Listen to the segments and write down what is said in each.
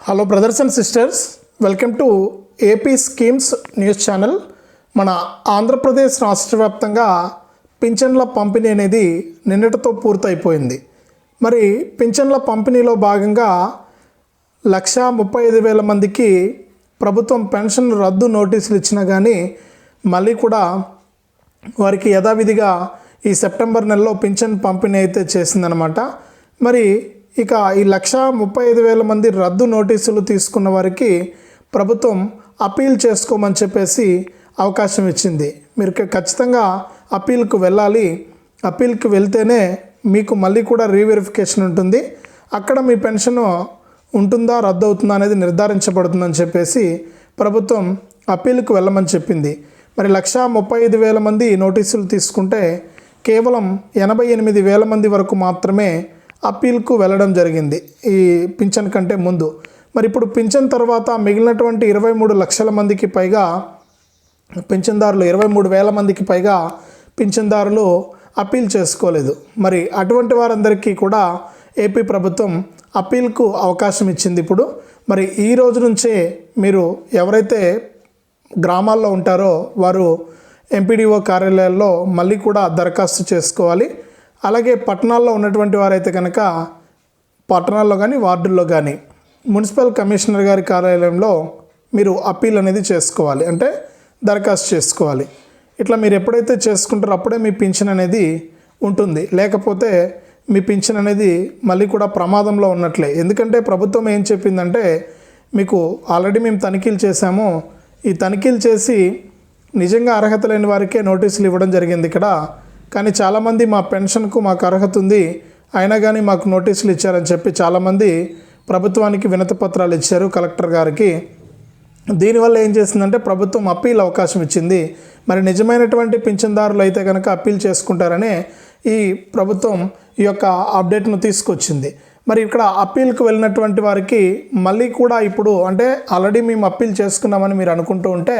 Hello brothers and sisters welcome to AP schemes news channel మన ఆంధ్రప్రదేశ్ రాష్ట్ర వ్యాప్తంగా పింఛన్ల పంపిణీ అనేది నిన్నటితో పూర్తయిపోయింది. మరి పింఛన్ల పంపిణీలో భాగంగా లక్ష ముప్పై ఐదు వేల మందికి ప్రభుత్వం పెన్షన్ రద్దు నోటీసులు ఇచ్చినా కానీ మళ్ళీ కూడా వారికి యథావిధిగా ఈ సెప్టెంబర్ నెలలో పింఛన్ పంపిణీ అయితే చేసిందనమాట మరి ఇక ఈ లక్ష ముప్పై ఐదు వేల మంది రద్దు నోటీసులు తీసుకున్న వారికి ప్రభుత్వం అపీల్ చేసుకోమని చెప్పేసి అవకాశం ఇచ్చింది. మీరు ఖచ్చితంగా అపీల్కు వెళ్ళాలి. అపీల్కి వెళ్తేనే మీకు మళ్ళీ కూడా రీవెరిఫికేషన్ ఉంటుంది. అక్కడ మీ పెన్షన్ ఉంటుందా రద్దు అవుతుందా అనేది నిర్ధారించబడుతుందని చెప్పేసి ప్రభుత్వం అప్పీల్కు వెళ్ళమని చెప్పింది. మరి లక్ష ముప్పై ఐదు వేల మంది నోటీసులు తీసుకుంటే కేవలం ఎనభై ఎనిమిది వేల మంది వరకు మాత్రమే అప్పీల్కు వెళ్ళడం జరిగింది ఈ పింఛన్ కంటే ముందు. మరి ఇప్పుడు పింఛన్ తర్వాత మిగిలినటువంటి ఇరవై మూడు లక్షల మందికి పైగా పింఛన్దారులు ఇరవై మూడు వేల మందికి పైగా పింఛన్దారులు అప్పీల్ చేసుకోలేదు. మరి అటువంటి వారందరికీ కూడా ఏపీ ప్రభుత్వం అప్పీల్కు అవకాశం ఇచ్చింది ఇప్పుడు. మరి ఈ రోజు నుంచే మీరు ఎవరైతే గ్రామాల్లో ఉంటారో వారు ఎంపీడీఓ కార్యాలయాల్లో మళ్ళీ కూడా దరఖాస్తు చేసుకోవాలి. అలాగే పట్టణాల్లో ఉన్నటువంటి వారైతే కనుక పట్టణాల్లో కానీ వార్డుల్లో కానీ మున్సిపల్ కమిషనర్ గారి కార్యాలయంలో మీరు అప్పీల్ అనేది చేసుకోవాలి. అంటే దరఖాస్తు చేసుకోవాలి. ఇట్లా మీరు ఎప్పుడైతే చేసుకుంటారో అప్పుడే మీ పింఛన్ అనేది ఉంటుంది. లేకపోతే మీ పింఛన్ అనేది మళ్ళీ కూడా ప్రమాదంలో ఉన్నట్లే. ఎందుకంటే ప్రభుత్వం ఏం చెప్పిందంటే మీకు ఆల్రెడీ మేము తనిఖీలు చేశాము. ఈ తనిఖీలు చేసి నిజంగా అర్హత లేని వారికే నోటీసులు ఇవ్వడం జరిగింది ఇక్కడ. కానీ చాలామంది మా పెన్షన్కు మాకు అర్హత ఉంది. అయినా కానీ మాకు నోటీసులు ఇచ్చారని చెప్పి చాలామంది ప్రభుత్వానికి వినతిపత్రాలు ఇచ్చారు కలెక్టర్ గారికి. దీనివల్ల ఏం చేసిందంటే ప్రభుత్వం అప్పీల్ అవకాశం ఇచ్చింది. మరి నిజమైనటువంటి పింఛన్దారులు అయితే కనుక అప్పీల్ చేసుకుంటారనే ఈ ప్రభుత్వం ఈ యొక్క అప్డేట్ను తీసుకొచ్చింది. మరి ఇక్కడ అప్పీల్కి వెళ్ళినటువంటి వారికి మళ్ళీ కూడా ఇప్పుడు అంటే ఆల్రెడీ మేము అప్పీల్ చేసుకున్నామని మీరు అనుకుంటూ ఉంటే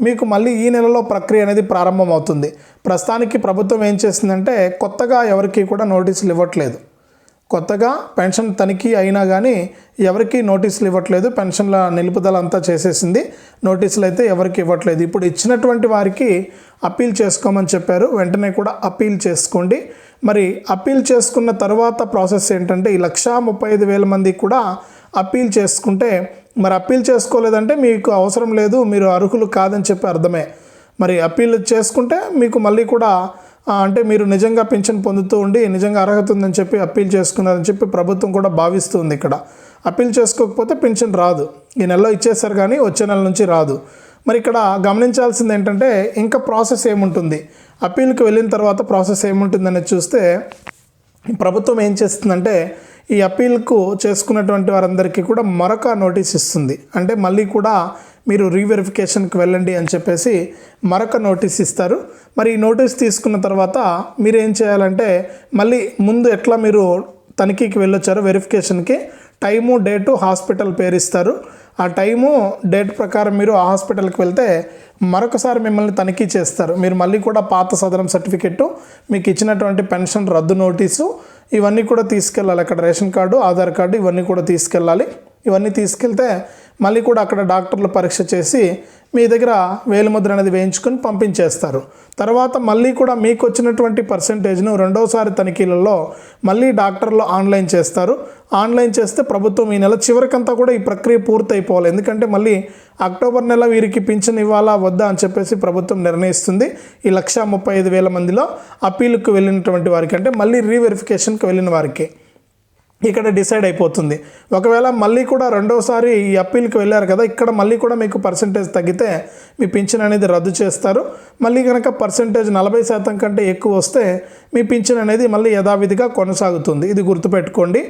మీకు మళ్ళీ ఈ నెలలో ప్రక్రియ అనేది ప్రారంభమవుతుంది. ప్రస్తుతానికి ప్రభుత్వం ఏం చేసిందంటే కొత్తగా ఎవరికి కూడా నోటీసులు ఇవ్వట్లేదు. కొత్తగా పెన్షన్ తనిఖీ అయినా కానీ ఎవరికీ నోటీసులు ఇవ్వట్లేదు. పెన్షన్ల నిలుపుదల అంతా చేసేసింది. నోటీసులు అయితే ఎవరికి ఇవ్వట్లేదు. ఇప్పుడు ఇచ్చినటువంటి వారికి అప్పీల్ చేసుకోమని చెప్పారు. వెంటనే కూడా అప్పీల్ చేసుకోండి. మరి అప్పీల్ చేసుకున్న తర్వాత ప్రాసెస్ ఏంటంటే ఈ లక్షా ముప్పై ఐదు వేల మంది కూడా అప్పీల్ చేసుకుంటే మరి అప్పీల్ చేసుకోలేదంటే మీకు అవసరం లేదు మీరు అర్హులు కాదని చెప్పి అర్థమే. మరి అప్పీల్ చేసుకుంటే మీకు మళ్ళీ కూడా అంటే మీరు నిజంగా పింఛన్ పొందుతూ ఉండి నిజంగా అర్హత ఉందని చెప్పి అప్పీల్ చేసుకున్నారని చెప్పి ప్రభుత్వం కూడా భావిస్తుంది ఇక్కడ. అప్పీల్ చేసుకోకపోతే పింఛన్ రాదు. ఈ నెలలో ఇచ్చేసారు కానీ వచ్చే నెల నుంచి రాదు. మరి ఇక్కడ గమనించాల్సింది ఏంటంటే ఇంకా ప్రాసెస్ ఏముంటుంది? అప్పీల్కి వెళ్ళిన తర్వాత ప్రాసెస్ ఏముంటుందని చూస్తే ప్రభుత్వం ఏం చేస్తుందంటే ఈ అప్పీల్కు చేసుకున్నటువంటి వారందరికీ కూడా మరొక నోటీస్ ఇస్తుంది. అంటే మళ్ళీ కూడా మీరు రీవెరిఫికేషన్కి వెళ్ళండి అని చెప్పేసి మరొక నోటీస్ ఇస్తారు. మరి ఈ నోటీస్ తీసుకున్న తర్వాత మీరు ఏం చేయాలంటే మళ్ళీ ముందు ఎట్లా మీరు తనిఖీకి వెళ్ళొచ్చారో వెరిఫికేషన్కి టైము డేటు హాస్పిటల్ పేరు ఇస్తారు ఆ టైము డేట్ ప్రకారం మీరు ఆ హాస్పిటల్కి వెళ్తే మరొకసారి మిమ్మల్ని తనిఖీ చేస్తారు. మీరు మళ్ళీ కూడా పాత సదరం సర్టిఫికెట్టు మీకు ఇచ్చినటువంటి పెన్షన్ రద్దు నోటీసు ఇవన్నీ కూడా తీసుకెళ్ళాలి. అక్కడ రేషన్ కార్డు ఆధార్ కార్డు ఇవన్నీ కూడా తీసుకెళ్ళాలి. ఇవన్నీ తీసుకెళ్తే మళ్ళీ కూడా అక్కడ డాక్టర్లు పరీక్ష చేసి మీ దగ్గర వేలిముద్ర అనేది వేయించుకొని పంపించేస్తారు. తర్వాత మళ్ళీ కూడా మీకు వచ్చినటువంటి పర్సంటేజ్ను రెండోసారి తనిఖీలలో మళ్ళీ డాక్టర్లు ఆన్లైన్ చేస్తారు. ఆన్లైన్ చేస్తే ప్రభుత్వం ఈ నెల చివరికంతా కూడా ఈ ప్రక్రియ పూర్తయిపోవాలి. ఎందుకంటే మళ్ళీ అక్టోబర్ నెల వీరికి పింఛన్ ఇవ్వాలా వద్దా అని చెప్పేసి ప్రభుత్వం నిర్ణయిస్తుంది. ఈ లక్ష ముప్పై ఐదు వేల మందిలో అప్పీలుకు వెళ్ళినటువంటి వారికి అంటే మళ్ళీ రీవెరిఫికేషన్కి వెళ్ళిన వారికి. ఇక్కడ డిసైడ్ అయిపోతుంది. ఒకవేళ మళ్ళీ కూడా రెండోసారి ఈ అప్పీల్కి వెళ్ళారు కదా ఇక్కడ మళ్ళీ కూడా మీకు పర్సంటేజ్ తగ్గితే మీ పింఛన్ అనేది రద్దు చేస్తారు. మళ్ళీ కనుక పర్సంటేజ్ నలభై శాతం కంటే ఎక్కువ వస్తే మీ పింఛన్ అనేది మళ్ళీ యథావిధిగా కొనసాగుతుంది. ఇది గుర్తుపెట్టుకోండి.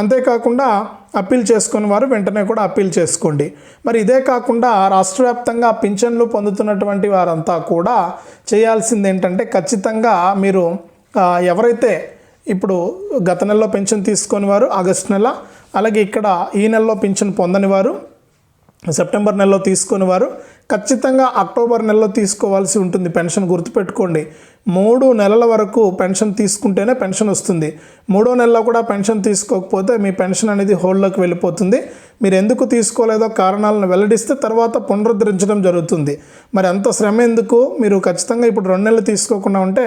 అంతేకాకుండా అప్పీల్ చేసుకుని వారు వెంటనే కూడా అప్పీల్ చేసుకోండి. మరి ఇదే కాకుండా రాష్ట్ర వ్యాప్తంగా పింఛన్లు పొందుతున్నటువంటి వారంతా కూడా చేయాల్సింది ఏంటంటే ఖచ్చితంగా మీరు ఎవరైతే ఇప్పుడు గత నెలలో పెన్షన్ తీసుకొని వారు ఆగస్టు నెల అలాగే ఇక్కడ ఈ నెలలో పెన్షన్ పొందని వారు సెప్టెంబర్ నెలలో తీసుకొని వారు ఖచ్చితంగా అక్టోబర్ నెలలో తీసుకోవాల్సి ఉంటుంది పెన్షన్ గుర్తుపెట్టుకోండి. మూడు నెలల వరకు పెన్షన్ తీసుకుంటేనే పెన్షన్ వస్తుంది. మూడో నెలలో కూడా పెన్షన్ తీసుకోకపోతే మీ పెన్షన్ అనేది హోల్డ్లోకి వెళ్ళిపోతుంది. మీరు ఎందుకు తీసుకోలేదో కారణాలను వెల్లడిస్తే తర్వాత పునరుద్ధరించడం జరుగుతుంది. మరి అంత శ్రమ ఎందుకు? మీరు ఖచ్చితంగా ఇప్పుడు రెండు నెలలు తీసుకోకుండా ఉంటే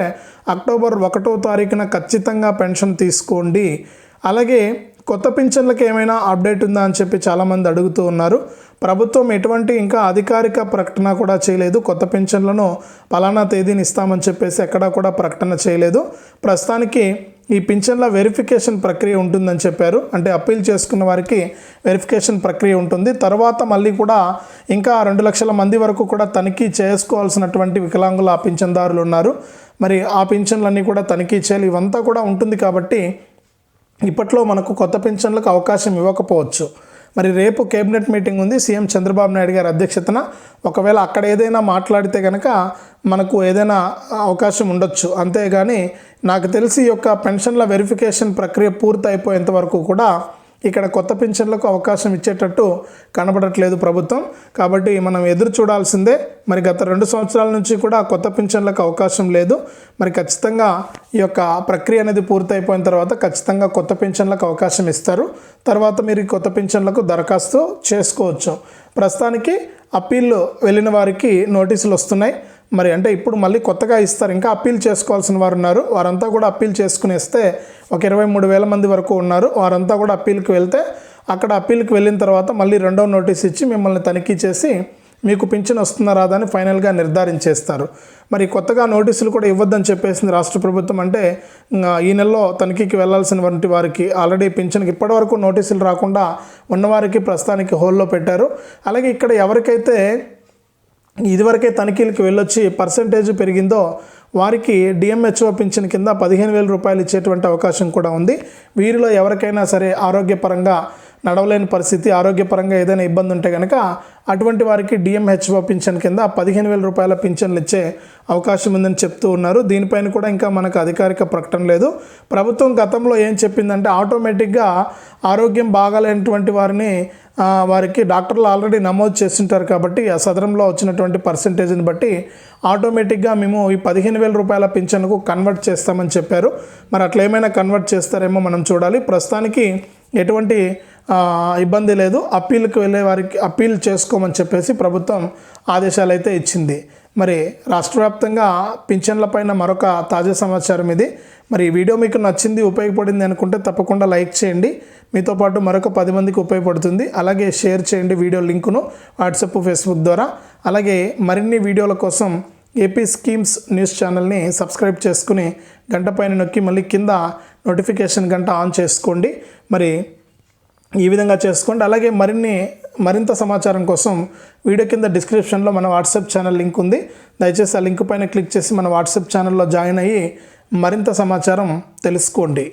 అక్టోబర్ ఒకటో తారీఖున ఖచ్చితంగా పెన్షన్ తీసుకోండి. అలాగే కొత్త పింఛన్లకు ఏమైనా అప్డేట్ ఉందా అని చెప్పి చాలామంది అడుగుతూ ఉన్నారు. ప్రభుత్వం ఎటువంటి ఇంకా అధికారిక ప్రకటన కూడా చేయలేదు. కొత్త పింఛన్లను పలానా తేదీని ఇస్తామని చెప్పేసి ఎక్కడా కూడా ప్రకటన చేయలేదు. ప్రస్తుతానికి ఈ పింఛన్ల వెరిఫికేషన్ ప్రక్రియ ఉంటుందని చెప్పారు. అంటే అప్పీల్ చేసుకున్న వారికి వెరిఫికేషన్ ప్రక్రియ ఉంటుంది. తర్వాత మళ్ళీ కూడా ఇంకా రెండు లక్షల మంది వరకు కూడా తనిఖీ చేసుకోవాల్సినటువంటి వికలాంగుల ఆ పింఛన్దారులు ఉన్నారు. మరి ఆ పింఛన్లన్నీ కూడా తనిఖీ చేయాలి. ఇవంతా కూడా ఉంటుంది కాబట్టి ఇప్పట్లో మనకు కొత్త పెన్షన్లకు అవకాశం ఇవ్వకపోవచ్చు. మరి రేపు కేబినెట్ మీటింగ్ ఉంది. సీఎం చంద్రబాబు నాయుడు గారి అధ్యక్షతన. ఒకవేళ అక్కడ ఏదైనా మాట్లాడితే కనుక మనకు ఏదైనా అవకాశం ఉండొచ్చు. అంతేగాని నాకు తెలిసి ఈ యొక్క పెన్షన్ల వెరిఫికేషన్ ప్రక్రియ పూర్తి అయిపోయేంత వరకు కూడా ఇక్కడ కొత్త పింఛన్లకు అవకాశం ఇచ్చేటట్టు కనబడట్లేదు ప్రభుత్వం. కాబట్టి మనం ఎదురు చూడాల్సిందే. మరి గత రెండు సంవత్సరాల నుంచి కూడా కొత్త పింఛన్లకు అవకాశం లేదు. మరి ఖచ్చితంగా ఈ యొక్క ప్రక్రియ అనేది పూర్తయిపోయిన తర్వాత ఖచ్చితంగా కొత్త పింఛన్లకు అవకాశం ఇస్తారు. తర్వాత మీరు కొత్త పింఛన్లకు దరఖాస్తు చేసుకోవచ్చు. ప్రస్తుతానికి అప్పీల్ వెళ్ళిన వారికి నోటీసులు వస్తున్నాయి. మరి అంటే ఇప్పుడు మళ్ళీ కొత్తగా ఇస్తారు. ఇంకా అప్పీల్ చేసుకోవాల్సిన వారు ఉన్నారు. వారంతా కూడా అప్పీల్ చేసుకుని ఇస్తే ఒక ఇరవై మూడు వేల మంది వరకు ఉన్నారు. వారంతా కూడా అప్పీల్కి వెళ్తే అక్కడ అప్పీల్కి వెళ్ళిన తర్వాత మళ్ళీ రెండో నోటీస్ ఇచ్చి మిమ్మల్ని తనిఖీ చేసి మీకు పింఛన్ వస్తుందా రాదా అని ఫైనల్గా నిర్ధారించేస్తారు. మరి కొత్తగా నోటీసులు కూడా ఇవ్వద్దని చెప్పేసింది రాష్ట్ర ప్రభుత్వం అంటే ఈ నెలలో తనిఖీకి వెళ్ళాల్సిన వంటి వారికి ఆల్రెడీ పింఛన్కి ఇప్పటివరకు నోటీసులు రాకుండా ఉన్నవారికి ప్రస్తుతానికి హోల్లో పెట్టారు. అలాగే ఇక్కడ ఎవరికైతే ఇదివరకే తనిఖీలకి వెళ్ళొచ్చి పర్సంటేజ్ పెరిగిందో వారికి డిఎంహెచ్ఓ పింఛన్ కింద పదిహేను వేల రూపాయలు ఇచ్చేటువంటి అవకాశం కూడా ఉంది. వీరిలో ఎవరికైనా సరే ఆరోగ్యపరంగా నడవలేని పరిస్థితి ఆరోగ్యపరంగా ఏదైనా ఇబ్బంది ఉంటే కనుక అటువంటి వారికి డిఎంహెచ్ఓ పింఛన్ కింద పదిహేను వేల రూపాయల పింఛన్లు ఇచ్చే అవకాశం ఉందని చెప్తూ ఉన్నారు. దీనిపైన కూడా ఇంకా మనకు అధికారిక ప్రకటన లేదు. ప్రభుత్వం గతంలో ఏం చెప్పిందంటే ఆటోమేటిక్గా ఆరోగ్యం బాగాలేనటువంటి వారిని వారికి డాక్టర్లు ఆల్రెడీ నమోదు చేస్తుంటారు కాబట్టి ఆ సదరంలో వచ్చినటువంటి పర్సంటేజ్ని బట్టి ఆటోమేటిక్గా మేము ఈ పదిహేను వేల రూపాయల పింఛన్కు కన్వర్ట్ చేస్తామని చెప్పారు. మరి అట్లా ఏమైనా కన్వర్ట్ చేస్తారేమో మనం చూడాలి. ప్రస్తుతానికి ఎటువంటి ఇబ్బంది లేదు. అప్పీల్కి వెళ్ళే వారికి అప్పీల్ చేసుకోమని చెప్పేసి ప్రభుత్వం ఆదేశాలు అయితే ఇచ్చింది. మరి రాష్ట్ర వ్యాప్తంగా పింఛన్లపైన మరొక తాజా సమాచారం ఇది. మరి ఈ వీడియో మీకు నచ్చింది ఉపయోగపడింది అనుకుంటే తప్పకుండా లైక్ చేయండి. మీతో పాటు మరొక పది మందికి ఉపయోగపడుతుంది. అలాగే షేర్ చేయండి వీడియో లింకును వాట్సాప్ ఫేస్బుక్ ద్వారా. అలాగే మరిన్ని వీడియోల కోసం ఏపీ స్కీమ్స్ న్యూస్ ఛానల్ని సబ్స్క్రైబ్ చేసుకుని గంట పైన నొక్కి మళ్ళీ కింద నోటిఫికేషన్ గంట ఆన్ చేసుకోండి. మరి ఈ విధంగా చేసుకోండి. అలాగే మరిన్ని మరింత సమాచారం కోసం వీడియో కింద డిస్క్రిప్షన్లో మన వాట్సాప్ ఛానల్ లింక్ ఉంది. దయచేసి ఆ లింక్ పైన క్లిక్ చేసి మన వాట్సాప్ ఛానల్లో జాయిన్ అయ్యి మరింత సమాచారం తెలుసుకోండి.